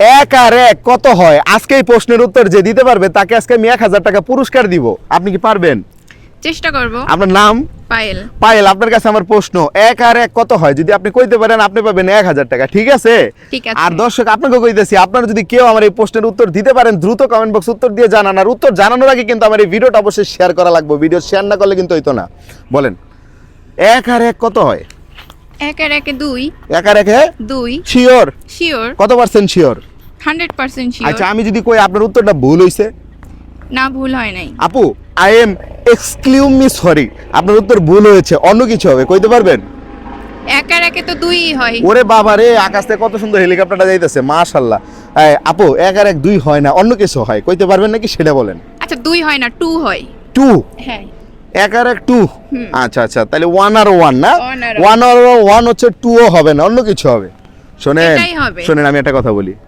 এক আর এক কত হয়? আজকে এই প্রশ্নের উত্তর যে দিতে পারবে তাকে আজকে আমি এক হাজার টাকা পুরস্কার দিব। আপনি কি পারবেন? চেষ্টা করব। আপনার নাম? পায়েল। পায়েল আপনার কাছে আমার প্রশ্ন। এক আর এক কত হয়? যদি আপনি কইতে পারেন আপনি পাবেন এক হাজার টাকা ঠিক আছে? ঠিক আছে। আর দর্শক আপনাকে কইতেছি আপনারা যদি কেউ আমার এই প্রশ্নের উত্তর দিতে পারেন দ্রুত কমেন্ট বক্স উত্তর দিয়ে জানান। আর উত্তর জানানোর আগে কিন্তু আমার এই ভিডিওটা অবশ্যই শেয়ার করা লাগবে। ভিডিও শেয়ার না করলে কিন্তু হইতো না। বলেন এক আর এক কত হয়? এক আর একে দুই। এক আর এক দুই। শিওর শিওর কত পার্সেন্ট শিওর হান্ড্রেড পার্সেন্ট আচ্ছা আমি যদি কই আপনার উত্তরটা ভুল হইছে? না ভুল হয় নাই। আপু আই এম এক্সক্লিউমি সরি আপনার উত্তর ভুল হয়েছে অন্য কিছু হবে কইতে পারবেন? এক আর একে তো দুই হয়। ওরে বাবা রে আকাশ কত সুন্দর হেলিকপ্টারটা যাইতেছে মাশাল্লাহ এই, আপু এক আর এক দুই হয় না অন্য কিছু হয় কইতে পারবেন নাকি সেটা বলেন? আচ্ছা দুই হয় না টু হয়। টু হ্যাঁ। এক আর এক টু আচ্ছা আচ্ছা তাহলে ওয়ান আর ওয়ান না? ওয়ান আর ওয়ান হচ্ছে টুও হবে না অন্য কিছু হবে। শোনেন শোনেন আমি একটা কথা বলি।